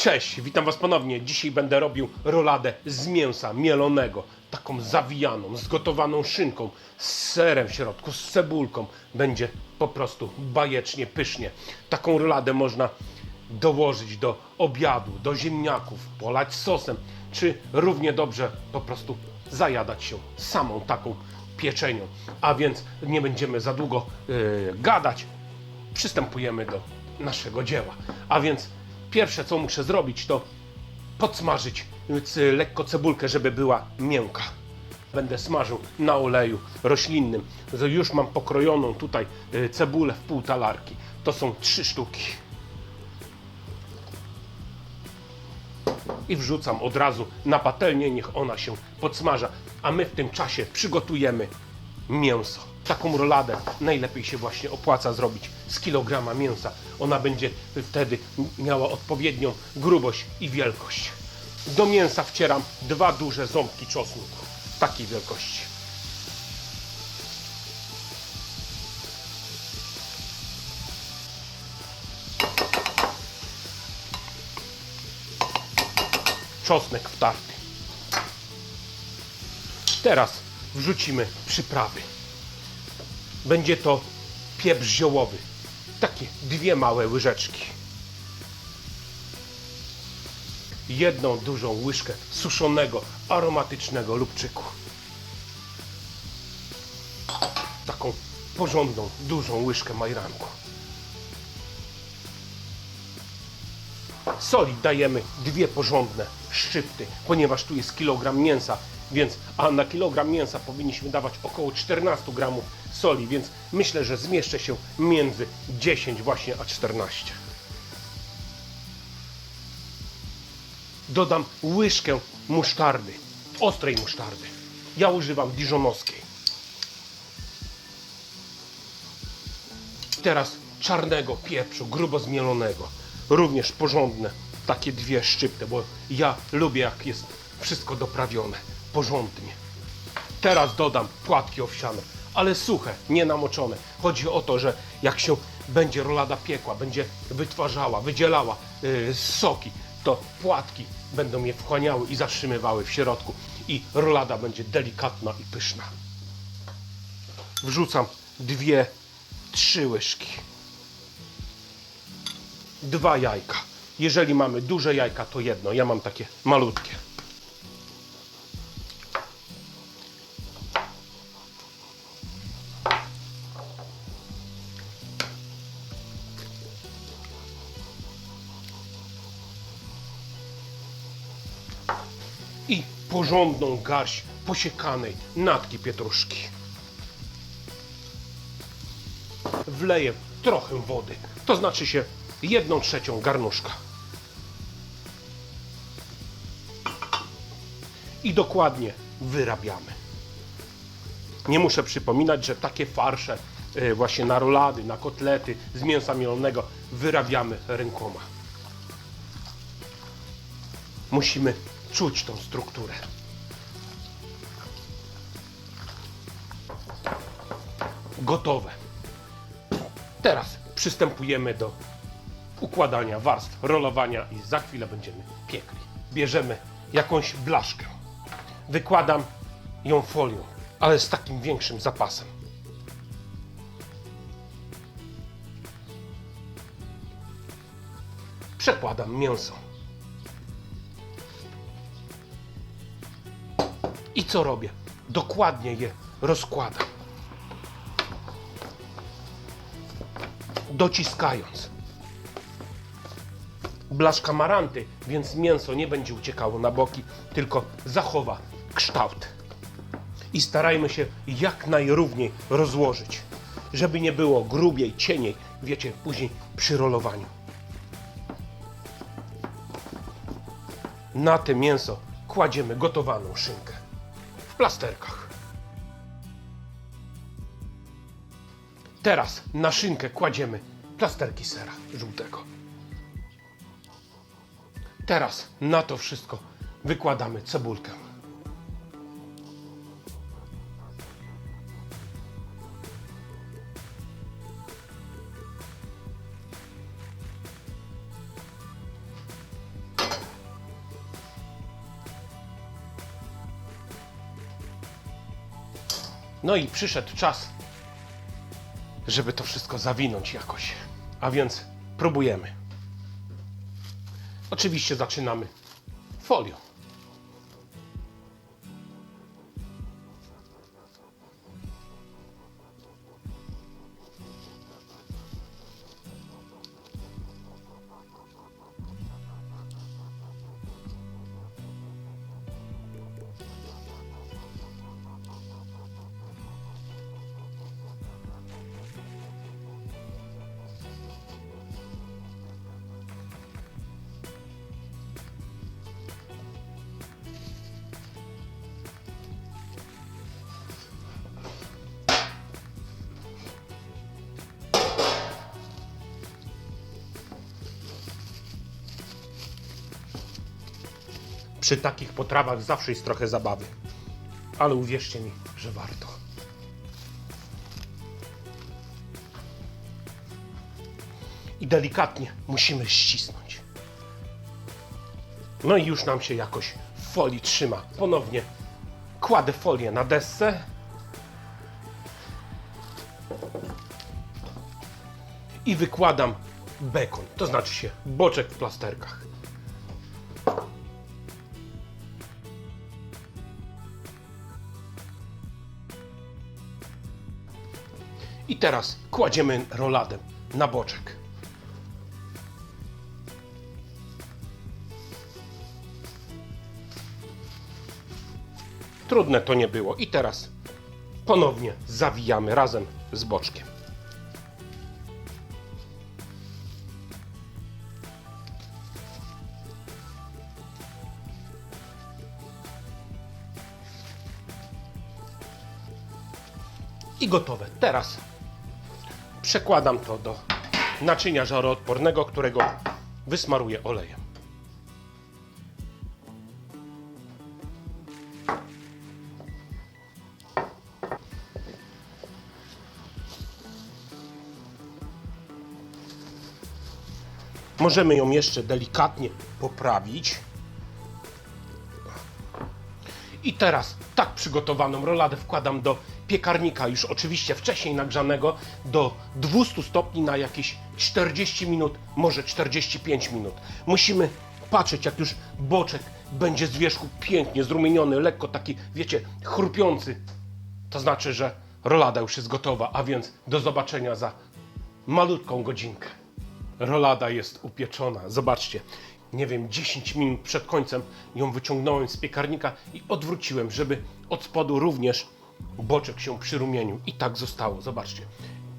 Cześć, witam Was ponownie. Dzisiaj będę robił roladę z mięsa mielonego, taką zawijaną, z gotowaną szynką, z serem w środku, z cebulką. Będzie po prostu bajecznie, pysznie. Taką roladę można dołożyć do obiadu, do ziemniaków, polać sosem, czy równie dobrze po prostu zajadać się samą taką pieczenią. A więc nie będziemy za długo yy, gadać, przystępujemy do naszego dzieła. A więc pierwsze, co muszę zrobić, to podsmażyć lekko cebulkę, żeby była miękka. Będę smażył na oleju roślinnym. Już mam pokrojoną tutaj y, cebulę w pół talarki. To są trzy sztuki. I wrzucam od razu na patelnię, niech ona się podsmaża. A my w tym czasie przygotujemy mięso. Taką roladę najlepiej się właśnie opłaca zrobić z kilograma mięsa. Ona będzie wtedy miała odpowiednią grubość i wielkość. Do mięsa wcieram dwa duże ząbki czosnku. Takiej wielkości. Czosnek wtarty. Teraz wrzucimy przyprawy. Będzie to pieprz ziołowy. Takie dwie małe łyżeczki. Jedną dużą łyżkę suszonego, aromatycznego lubczyku. Taką porządną, dużą łyżkę majranku. Soli dajemy dwie porządne szczypty, ponieważ tu jest kilogram mięsa, więc a na kilogram mięsa powinniśmy dawać około 14 gramów soli, więc myślę, że zmieszczę się między 10 właśnie a 14. Dodam łyżkę musztardy, ostrej musztardy. Ja używam diżonowskiej. Teraz czarnego pieprzu, grubo zmielonego. Również porządne, takie dwie szczypty, bo ja lubię jak jest wszystko doprawione, porządnie. Teraz dodam płatki owsiane, ale suche, nie namoczone. Chodzi o to, że jak się będzie rolada piekła, będzie wytwarzała, wydzielała yy, soki, to płatki będą je wchłaniały i zatrzymywały w środku i rolada będzie delikatna i pyszna. Wrzucam dwie, trzy łyżki dwa jajka. Jeżeli mamy duże jajka, to jedno. Ja mam takie malutkie. Porządną garść posiekanej natki pietruszki. wleję trochę wody, to znaczy się jedną trzecią garnuszka. I dokładnie wyrabiamy. Nie muszę przypominać, że takie farsze y, właśnie na rolady, na kotlety z mięsa mielonego wyrabiamy rękoma. Musimy czuć tą strukturę. Gotowe. Teraz przystępujemy do układania warstw, rolowania i za chwilę będziemy piekli. Bierzemy jakąś blaszkę. Wykładam ją folią, ale z takim większym zapasem. Przekładam mięso. I co robię? Dokładnie je rozkładam. Dociskając. Blaszka maranty, więc mięso nie będzie uciekało na boki, tylko zachowa kształt. I starajmy się jak najrówniej rozłożyć, żeby nie było grubiej, cieniej, wiecie, później przy rolowaniu. Na te mięso kładziemy gotowaną szynkę w plasterkach. Teraz na szynkę kładziemy plasterki sera żółtego. Teraz na to wszystko wykładamy cebulkę. No i przyszedł czas żeby to wszystko zawinąć jakoś. A więc próbujemy. Oczywiście zaczynamy folią. Przy takich potrawach zawsze jest trochę zabawy. Ale uwierzcie mi, że warto. I delikatnie musimy ścisnąć. No i już nam się jakoś w folii trzyma. Ponownie kładę folię na desce. I wykładam bekon, to znaczy się boczek w plasterkach. I teraz kładziemy roladę na boczek. Trudne to nie było. I teraz ponownie zawijamy razem z boczkiem. I gotowe. Teraz przekładam to do naczynia żaroodpornego, którego wysmaruję olejem. Możemy ją jeszcze delikatnie poprawić. I teraz tak przygotowaną roladę wkładam do piekarnika, już oczywiście wcześniej nagrzanego, do 200 stopni na jakieś 40 minut, może 45 minut. Musimy patrzeć, jak już boczek będzie z wierzchu pięknie zrumieniony, lekko taki, wiecie, chrupiący. To znaczy, że rolada już jest gotowa, a więc do zobaczenia za malutką godzinkę. Rolada jest upieczona. Zobaczcie, nie wiem, 10 minut przed końcem ją wyciągnąłem z piekarnika i odwróciłem, żeby od spodu również boczek się przyrumienił. I tak zostało. Zobaczcie,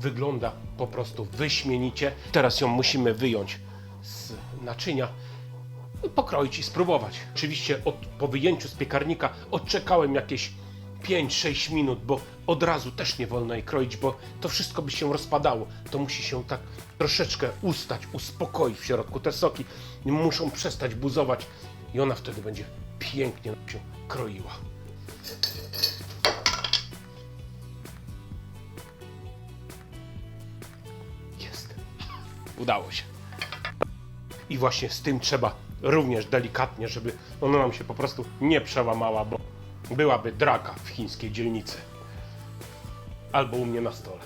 wygląda po prostu wyśmienicie. Teraz ją musimy wyjąć z naczynia i pokroić i spróbować. Oczywiście od, po wyjęciu z piekarnika odczekałem jakieś 5-6 minut, bo od razu też nie wolno jej kroić, bo to wszystko by się rozpadało. To musi się tak troszeczkę ustać, uspokoić w środku. Te soki muszą przestać buzować i ona wtedy będzie pięknie się kroiła. Udało się. I właśnie z tym trzeba również delikatnie, żeby ona nam się po prostu nie przełamała, bo byłaby draka w chińskiej dzielnicy. Albo u mnie na stole.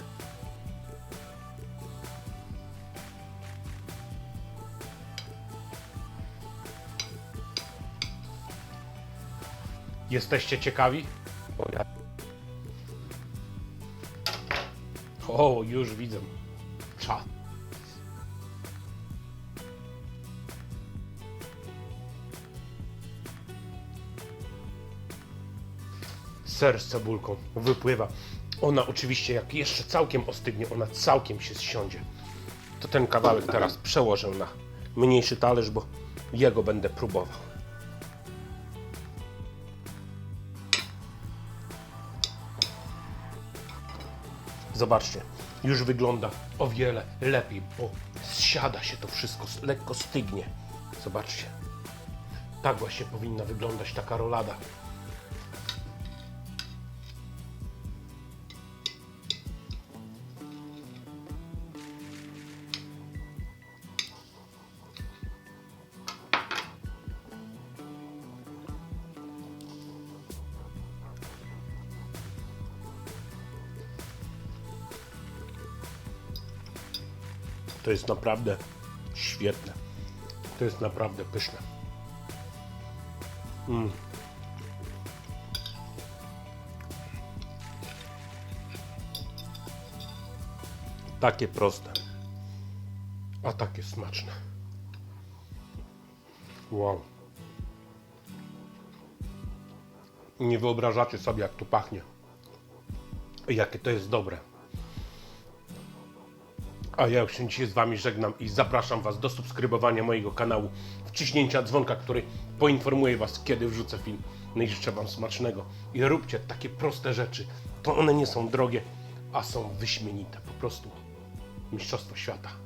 Jesteście ciekawi? O, już widzę. Czad. Ser z cebulką wypływa. Ona oczywiście, jak jeszcze całkiem ostygnie, ona całkiem się zsiądzie. To ten kawałek teraz przełożę na mniejszy talerz, bo jego będę próbował. Zobaczcie, już wygląda o wiele lepiej, bo zsiada się to wszystko, lekko stygnie. Zobaczcie. Tak właśnie powinna wyglądać taka rolada. To jest naprawdę świetne. To jest naprawdę pyszne. Mm. Takie proste, a takie smaczne. Wow. Nie wyobrażacie sobie, jak tu pachnie. Jakie to jest dobre. A ja już się dzisiaj z Wami żegnam i zapraszam Was do subskrybowania mojego kanału, wciśnięcia dzwonka, który poinformuje Was, kiedy wrzucę film. No i życzę Wam smacznego. I róbcie takie proste rzeczy. To one nie są drogie, a są wyśmienite. Po prostu mistrzostwo świata.